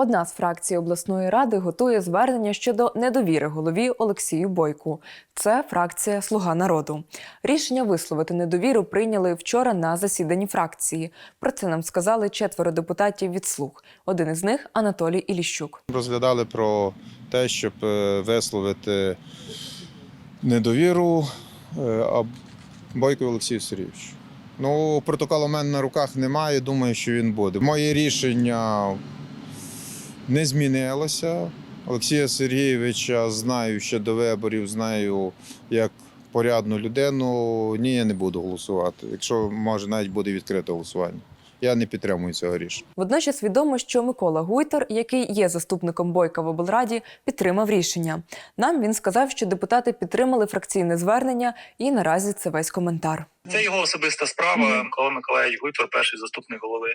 Одна з фракцій обласної ради готує звернення щодо недовіри голові Олексію Бойку. Це фракція Слуга народу. Рішення висловити недовіру прийняли вчора на засіданні фракції. Про це нам сказали четверо депутатів від слуг. Один із них Анатолій Іліщук. Розглядали про те, щоб е, висловити недовіру е, Бойку Олексію Сергійовичу. Ну, протоколу в мене на руках немає, думаю, що він буде. Моє рішення не змінилося. Олексія Сергійовича знаю ще до виборів, знаю як порядну людину. Ні, я не буду голосувати. Якщо може навіть буде відкрите голосування. Я не підтримую цього рішення. Водночас відомо, що Микола Гуйтер, який є заступником Бойка в облраді, підтримав рішення. Нам він сказав, що депутати підтримали фракційне звернення, і наразі це весь коментар. Це його особиста справа. Микола Миколаївич Гуйтор, перший заступник голови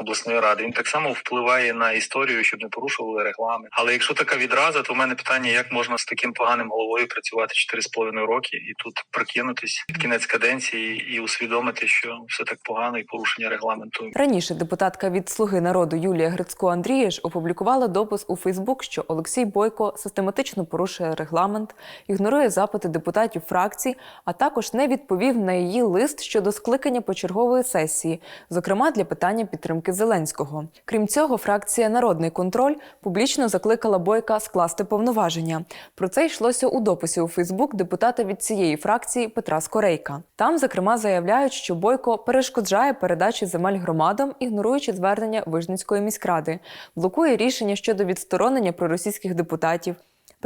обласної ради. Він так само впливає на історію, щоб не порушували регламент. Але якщо така відраза, то в мене питання, як можна з таким поганим головою працювати 4,5 роки і тут прокинутись під кінець каденції і усвідомити, що все так погано і порушення регламенту. Раніше депутатка від Слуги народу Юлія Грицько Андрієш опублікувала допис у Фейсбук, що Олексій Бойко систематично порушує регламент, ігнорує запити депутатів фракцій, а також не відповів на її лист щодо скликання почергової сесії, зокрема для питання підтримки Зеленського. Крім цього, фракція Народний контроль публічно закликала Бойка скласти повноваження. Про це йшлося у дописі у Фейсбук депутата від цієї фракції Петра Скорейка. Там, зокрема, заявляють, що Бойко перешкоджає передачі земель громадам, ігноруючи звернення Вижницької міськради, блокує рішення щодо відсторонення проросійських депутатів.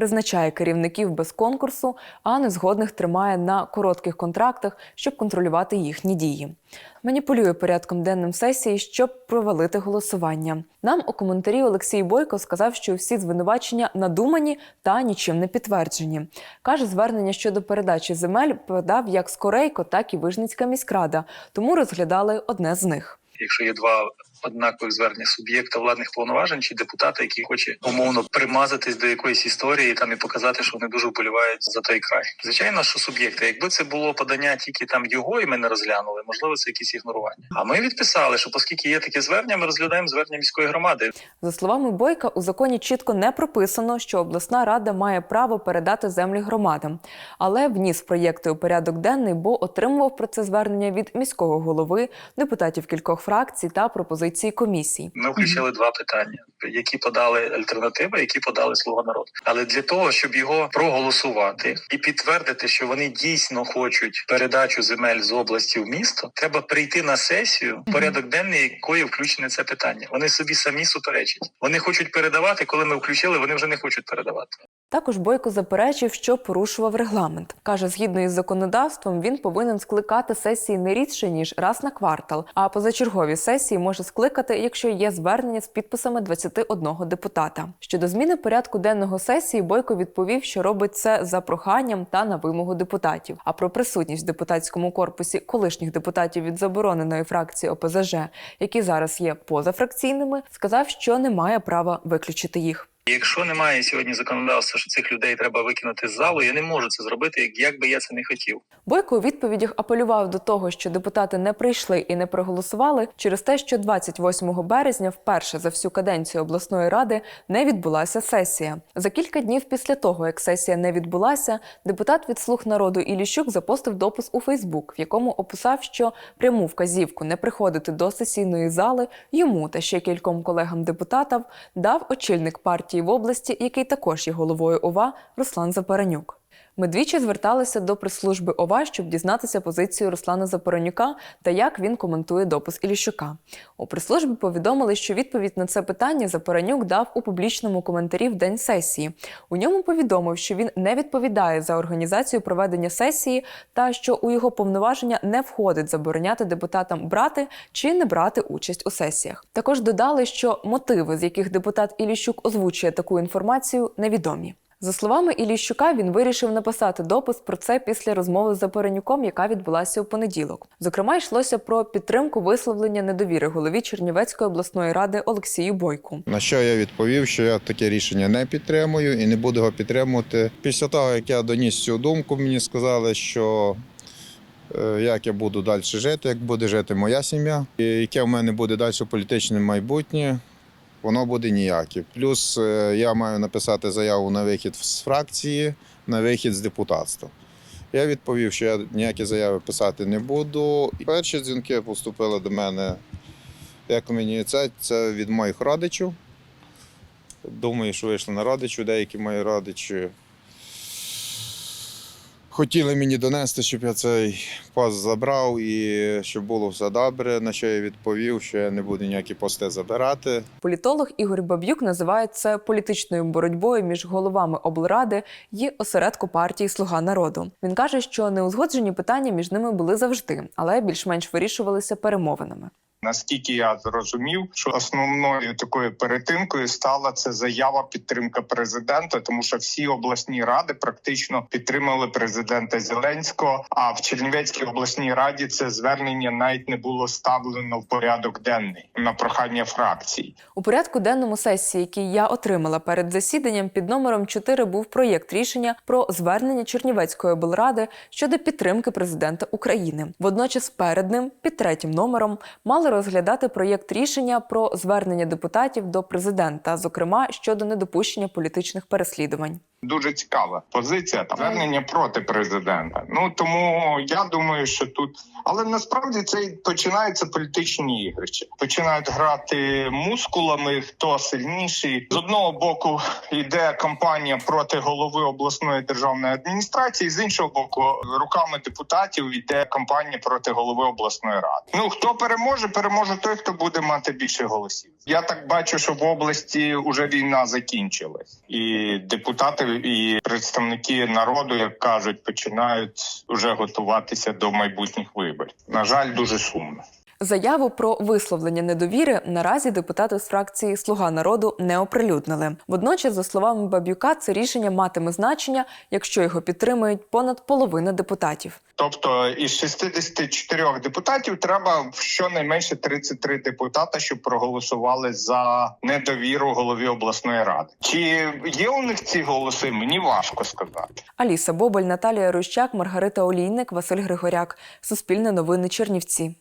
Призначає керівників без конкурсу, а незгодних тримає на коротких контрактах, щоб контролювати їхні дії. Маніпулює порядком денним сесії, щоб провалити голосування. Нам у коментарі Олексій Бойко сказав, що всі звинувачення надумані та нічим не підтверджені. Каже, звернення щодо передачі земель подав як Скорейко, так і Вижницька міськрада, тому розглядали одне з них. Якщо є два однакових звернення суб'єкта владних повноважень чи депутата, який хоче умовно примазатись до якоїсь історії там і показати, що вони дуже вболівають за той край. Звичайно, що суб'єкти, якби це було подання тільки там його, і ми не розглянули, можливо, це якісь ігнорування. А ми відписали, що оскільки є таке звернення, ми розглядаємо звернення міської громади. За словами Бойка, у законі чітко не прописано, що обласна рада має право передати землі громадам, але вніс проєкти у порядок денний, бо отримував про це звернення від міського голови, депутатів кількох фракцій та пропозиції комісій. Ми включили два питання, які подали альтернативи, які подали слуга народу. Але для того, щоб його проголосувати і підтвердити, що вони дійсно хочуть передачу земель з області в місто, треба прийти на сесію, порядок денний якої включене це питання. Вони собі самі суперечать. Вони хочуть передавати, коли ми включили, вони вже не хочуть передавати. Також Бойко заперечив, що порушував регламент. Каже, згідно із законодавством, він повинен скликати сесії не рідше ніж раз на квартал. А позачергові сесії може скликати, якщо є звернення з підписами 21 депутата. Щодо зміни порядку денного сесії, Бойко відповів, що робить це за проханням та на вимогу депутатів. А про присутність в депутатському корпусі колишніх депутатів від забороненої фракції ОПЗЖ, які зараз є позафракційними, сказав, що не має права виключити їх. Якщо немає сьогодні законодавства, що цих людей треба викинути з залу, я не можу це зробити, як- би я це не хотів. Бойко у відповідях апелював до того, що депутати не прийшли і не проголосували через те, що 28 березня, вперше за всю каденцію обласної ради, не відбулася сесія. За кілька днів після того, як сесія не відбулася, депутат від слуг народу Іліщук запостив допис у Фейсбук, в якому описав, що пряму вказівку не приходити до сесійної зали йому та ще кільком колегам депутатів дав очільник партії в області, який також є головою ОВА Руслан Запаранюк. Ми двічі зверталися до прес-служби ОВА, щоб дізнатися позицію Руслана Запоронюка та як він коментує допис Іліщука. У прес-службі повідомили, що відповідь на це питання Запоронюк дав у публічному коментарі в день сесії. У ньому повідомив, що він не відповідає за організацію проведення сесії та що у його повноваження не входить забороняти депутатам брати чи не брати участь у сесіях. Також додали, що мотиви, з яких депутат Іліщук озвучує таку інформацію, невідомі. За словами Іліщука, він вирішив написати допис про це після розмови з Запоренюком, яка відбулася у понеділок. Зокрема, йшлося про підтримку висловлення недовіри голові Чернівецької обласної ради Олексію Бойку. На що я відповів, що я таке рішення не підтримую і не буду його підтримувати. Після того, як я доніс цю думку, мені сказали, що е, як я буду далі жити, як буде жити моя сім'я, і яке в мене буде далі політичне майбутнє. Воно буде ніяке. Плюс е, я маю написати заяву на вихід з фракції, на вихід з депутатства. Я відповів, що я ніякі заяви писати не буду. Перші дзвінки поступили до мене, як мені це, це від моїх родичів. Думаю, що вийшли на родичів, деякі мої родичі. Хотіли мені донести, щоб я цей пост забрав і щоб було все добре. На що я відповів, що я не буду ніякі пости забирати. Політолог Ігор Баб'юк називає це політичною боротьбою між головами облради і осередку партії Слуга народу. Він каже, що неузгоджені питання між ними були завжди, але більш-менш вирішувалися перемовинами. Наскільки я зрозумів, що основною такою перетинкою стала це заява підтримка президента, тому що всі обласні ради практично підтримали президента Зеленського. А в Чернівецькій обласній раді це звернення навіть не було ставлено в порядок денний на прохання фракцій. У порядку денному сесії, який я отримала перед засіданням, під номером 4 був проєкт рішення про звернення Чернівецької облради щодо підтримки президента України. Водночас, перед ним, під третім номером, мали розглядати проєкт рішення про звернення депутатів до президента, зокрема щодо недопущення політичних переслідувань. Дуже цікава позиція та звернення проти президента. Ну тому я думаю, що тут, але насправді це починаються політичні ігрища. Починають грати мускулами, хто сильніший. З одного боку йде кампанія проти голови обласної державної адміністрації, з іншого боку, руками депутатів йде кампанія проти голови обласної ради. Ну хто переможе, переможе той, хто буде мати більше голосів. Я так бачу, що в області вже війна закінчилась, і депутати і представники народу, як кажуть, починають вже готуватися до майбутніх виборів. На жаль, дуже сумно. Заяву про висловлення недовіри наразі депутати з фракції Слуга народу не оприлюднили. Водночас, за словами Бабюка, це рішення матиме значення, якщо його підтримують понад половина депутатів. Тобто із 64 депутатів треба щонайменше 33 депутата, щоб проголосували за недовіру голові обласної ради. Чи є у них ці голоси? Мені важко сказати. Аліса Боболь, Наталія Рущак, Маргарита Олійник, Василь Григоряк. Суспільне новини Чернівці.